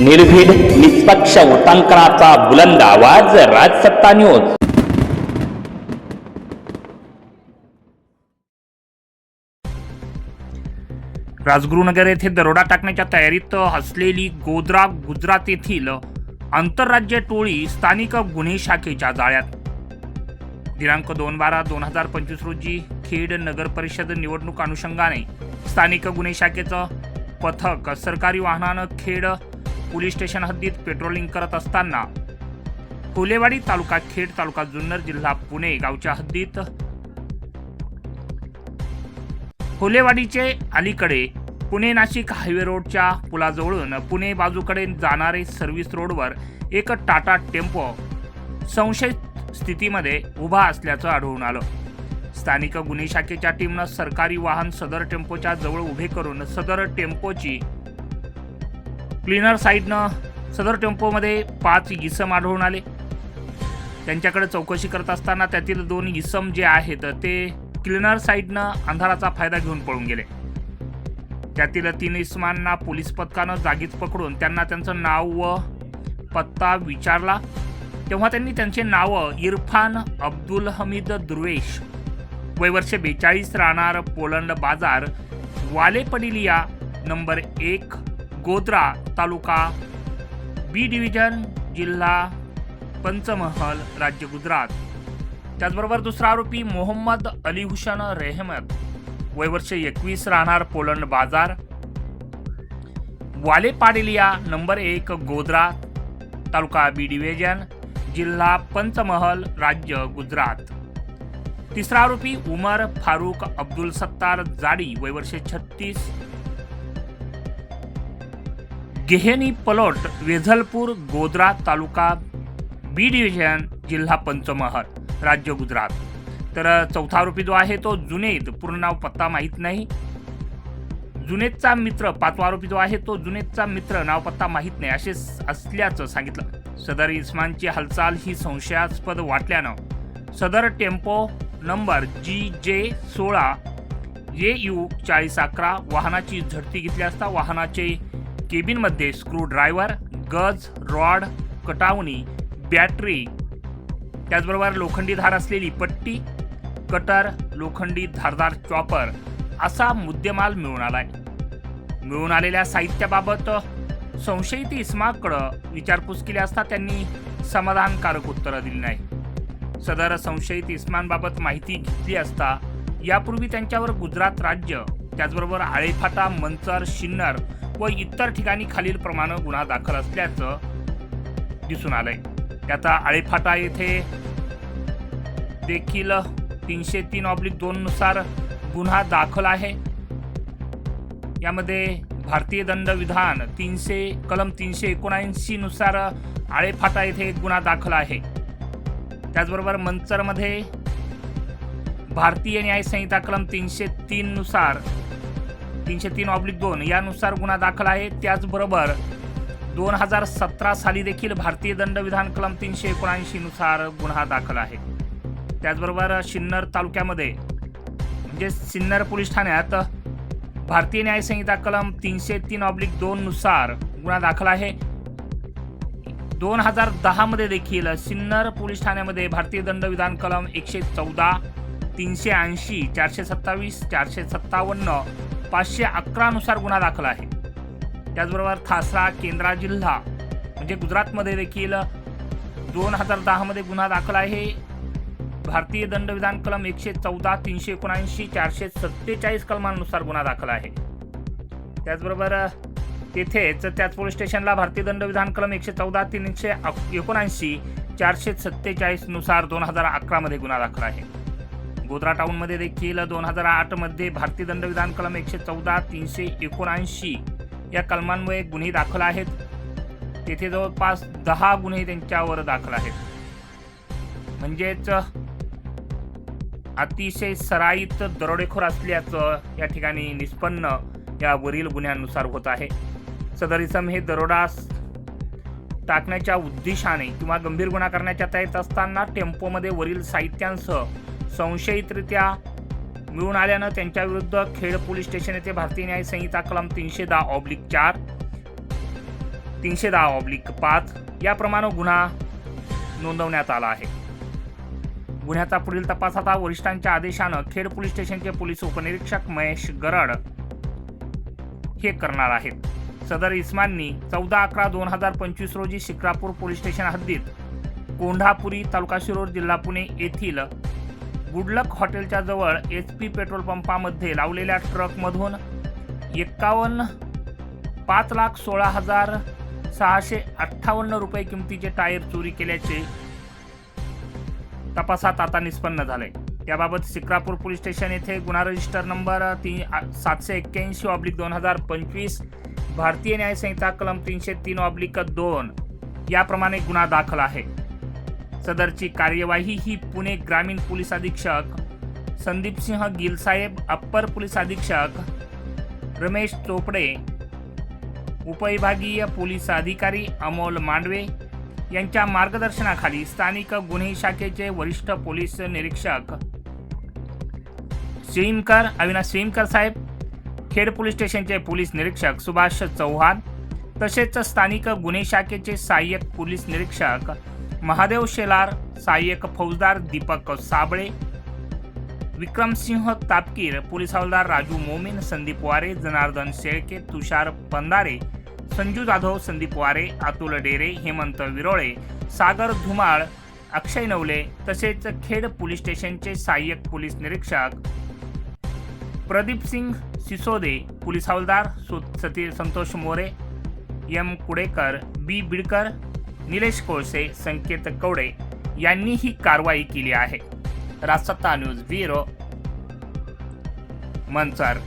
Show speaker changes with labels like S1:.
S1: निर्भीड निष्पक्ष उटांकनाचा बुलंद आवाज राजसत्ता न्यूज.
S2: राजगुरुनगर येथे दरोडा टाकण्याच्या तयारीत असलेली गोद्रा गुजरात येथील आंतरराज्य टोळी स्थानिक गुन्हे शाखेच्या जाळ्यात. दिनांक दोन बारा दोन हजार पंचवीस रोजी खेड नगर परिषद निवडणूक अनुषंगाने स्थानिक गुन्हे शाखेचं पथक सरकारी वाहनानं खेड पोलीस स्टेशन हद्दीत पेट्रोलिंग करत असताना कोलेवाडी तालुका खेड तालुका जुन्नर जिल्हा पुणे गावच्या हद्दीत कोलेवाडीचे अलीकडे पुणे नाशिक हायवे रोडच्या पुलाजवळून पुणे बाजूकडे जाणारे सर्व्हिस रोडवर एक टाटा टेम्पो संशयित स्थितीमध्ये उभा असल्याचं आढळून आलं. स्थानिक गुन्हे शाखेच्या टीमनं सरकारी वाहन सदर टेम्पोच्या जवळ उभे करून सदर टेम्पोची क्लिनर साईडनं सदर टेम्पोमध्ये पाच इसम आढळून आले. त्यांच्याकडे चौकशी करत असताना त्यातील दोन इसम जे आहेत ते क्लिनर साईडनं अंधाराचा फायदा घेऊन पळून गेले. त्यातील तीन इसमांना पोलीस पथकानं जागीच पकडून त्यांना त्यांचं नाव व पत्ता विचारला. तेव्हा त्यांनी त्यांचे नावं इरफान अब्दुल हमीद दुर्वेश वय वर्ष बेचाळीस राहणार पोलंड बाजार वाले पडिलिया नंबर एक गोद्रा तालुका बी डिव्हिजन जिल्हा पंचमहल राज्य गुजरात. त्याचबरोबर दुसरा आरोपी मोहम्मद अली हुशन रेहमत. वय वर्ष एकवीस राहणार पोलंड बाजार. वाले पाडेलिया नंबर एक गोद्रा तालुका बी डिव्हिजन जिल्हा पंचमहल राज्य गुजरात. तिसरा आरोपी उमर फारूक अब्दुल सत्तार जाडी वय वर्ष छत्तीस गेहेनी पलोट वेझलपूर गोद्रा तालुका बी डिव्हिजन जिल्हा पंचमहल राज्य गुजरात. तर चौथा आरोपी जो आहे तो जुनेद. पूर्ण नाव पत्ता माहीत नाही. जुनेदचा मित्र पाचवा आरोपी जो आहे तो जुनेदचा मित्र. नाव पत्ता माहीत नाही. असे असल्याचं सांगितलं. सदर इस्मानची हालचाल ही संशयास्पद वाटल्यानं सदर टेम्पो नंबर जी जे सोळा जे यू चाळीस अकरा वाहनाची झडती घेतली असता वाहनाचे केबिनमध्ये स्क्रूड्रायव्हर गज रॉड कटावणी बॅटरी त्याचबरोबर लोखंडी धार असलेली पट्टी कटर लोखंडी धारदार चॉपर असा मुद्देमाल मिळून आलाय. मिळून आलेल्या साहित्याबाबत संशयित इस्माकडं विचारपूस केली असता त्यांनी समाधानकारक उत्तरं दिली नाही सदर संशयित इस्मानबाबत माहिती घेतली असता यापूर्वी त्यांच्यावर गुजरात राज्य त्याचबरोबर आळेफाटा मंचर शिन्नर व इतर ठिकाणी खालील प्रमाण गुन्हा दाखल असल्याचं दिसून आलंय. त्याचा आळेफाटा येथे देखील तीनशे तीन ऑब्लिक दोन नुसार गुन्हा दाखल आहे. यामध्ये भारतीय दंड विधान तीनशे कलम तीनशे एकोणऐंशी नुसार आळेफाटा येथे एक गुन्हा दाखल आहे. त्याचबरोबर मंचरमध्ये भारतीय न्यायसंहिता कलम तीनशे तीन नुसार तीनशे तीन ऑब्लिक दोन यानुसार गुन्हा दाखल आहे. त्याचबरोबर दोन हजार सतरा साली देखील भारतीय दंडविधान कलम तीनशे एकोणऐंशी नुसार गुन्हा दाखल आहे. त्याचबरोबर सिन्नर तालुक्यामध्ये म्हणजे सिन्नर पोलीस ठाण्यात भारतीय न्याय संहिता कलम तीनशे तीन ऑब्लिक दोन नुसार गुन्हा दाखल आहे. दोन हजार दहामध्ये देखील सिन्नर पोलीस ठाण्यामध्ये भारतीय दंडविधान कलम एकशे चौदा तीनशे ऐंशी चारशे सत्तावीस चारशे सत्तावन्न पाचशे अकरानुसार गुन्हा दाखल आहे. त्याचबरोबर थासरा केंद्रा जिल्हा म्हणजे गुजरातमध्ये देखील दोन हजार दहामध्ये गुन्हा दाखल आहे. भारतीय दंडविधान कलम एकशे चौदा तीनशे एकोणऐंशी चारशे सत्तेचाळीस कलमांनुसार गुन्हा दाखल आहे. त्याचबरोबर तेथेच त्याच पोलीस स्टेशनला भारतीय दंडविधान कलम एकशे चौदा तीनशे अक- एकोणऐंशी चारशे सत्तेचाळीसनुसार दोन हजार अकरामध्ये गुन्हा दाखल आहे. गोधरा टाऊनमध्ये देखील दोन हजार आठमध्ये भारतीय दंडविधान कलम एकशे चौदा तीनशे एकोणऐंशी या कलमांमुळे गुन्हे दाखल आहेत. तेथे जवळपास दहा गुन्हे त्यांच्यावर दाखल आहेत. म्हणजेच अतिशय सराईत दरोडेखोर असल्याचं या ठिकाणी निष्पन्न या वरील गुन्ह्यानुसार होत आहे. सदर इसम हे दरोडा टाकण्याच्या उद्देशाने किंवा गंभीर गुन्हा करण्याच्या तयारीत असताना टेम्पोमध्ये वरील साहित्यांसह संशयितरित्या मिळून आल्यानं त्यांच्याविरुद्ध खेड पोलीस स्टेशन येथे भारतीय न्याय संहिता कलम तीनशे दहा ऑब्लिक चार तीनशे दहा ऑब्लिक पाच याप्रमाणे गुन्हा नोंदवण्यात आला आहे. गुन्ह्याचा पुढील तपास आता वरिष्ठांच्या आदेशानं खेड पोलीस स्टेशनचे पोलीस उपनिरीक्षक महेश गरड हे करणार आहेत. सदर इस्माननी चौदा अकरा दोन हजार पंचवीस रोजी शिक्रापूर पोलीस स्टेशन हद्दीत कोंढापुरी तालुका शिरोर जिल्हा पुणे येथील गुडलक हॉटेलच्या जवळ एच पी पेट्रोल पंपामध्ये लावलेल्या ट्रकमधून एक्कावन्न पाच लाख सोळा हजार सहाशे अठ्ठावन्न रुपये किमतीचे टायर चोरी केल्याचे तपासात आता निष्पन्न झाले याबाबत सिक्रापूर पोलीस स्टेशन येथे गुन्हा रजिस्टर नंबर तीन सातशे एक्क्याऐंशी ऑब्लिक दोन हजार पंचवीस भारतीय न्यायसंहिता कलम तीनशे तीन ऑब्लिक दोन याप्रमाणे गुन्हा दाखल आहे. सदरची कार्यवाही ही पुणे ग्रामीण पोलीस अधीक्षक संदीपसिंह गिलसाहेब अप्पर पोलीस अधीक्षक रमेश चोपडे उपविभागीय पोलीस अधिकारी अमोल मांडवे यांच्या मार्गदर्शनाखाली स्थानिक गुन्हे शाखेचे वरिष्ठ पोलीस निरीक्षक श्रीमकर अविनाश सिमकर साहेब खेड पोलीस स्टेशनचे पोलीस निरीक्षक सुभाष चव्हाण तसेच स्थानिक गुन्हे शाखेचे सहाय्यक पोलीस निरीक्षक महादेव शेलार सहाय्यक फौजदार दीपक साबळे विक्रमसिंह तापकीर पोलीस हवालदार राजू मोमीन संदीप वारे जनार्दन शेळके तुषार पंधारे संजू जाधव संदीप वारे अतुल डेरे हेमंत विरोळे सागर धुमाळ अक्षय नवले तसेच खेड पोलीस स्टेशनचे सहाय्यक पोलीस निरीक्षक प्रदीप सिंग सिसोदे पोलीस हवालदार सती संतोष मोरे एम कुडेकर बी बिडकर निलेश कोळसे संकेत कवडे यांनी ही कारवाई केली आहे. Rajsatta news bureau Manchar.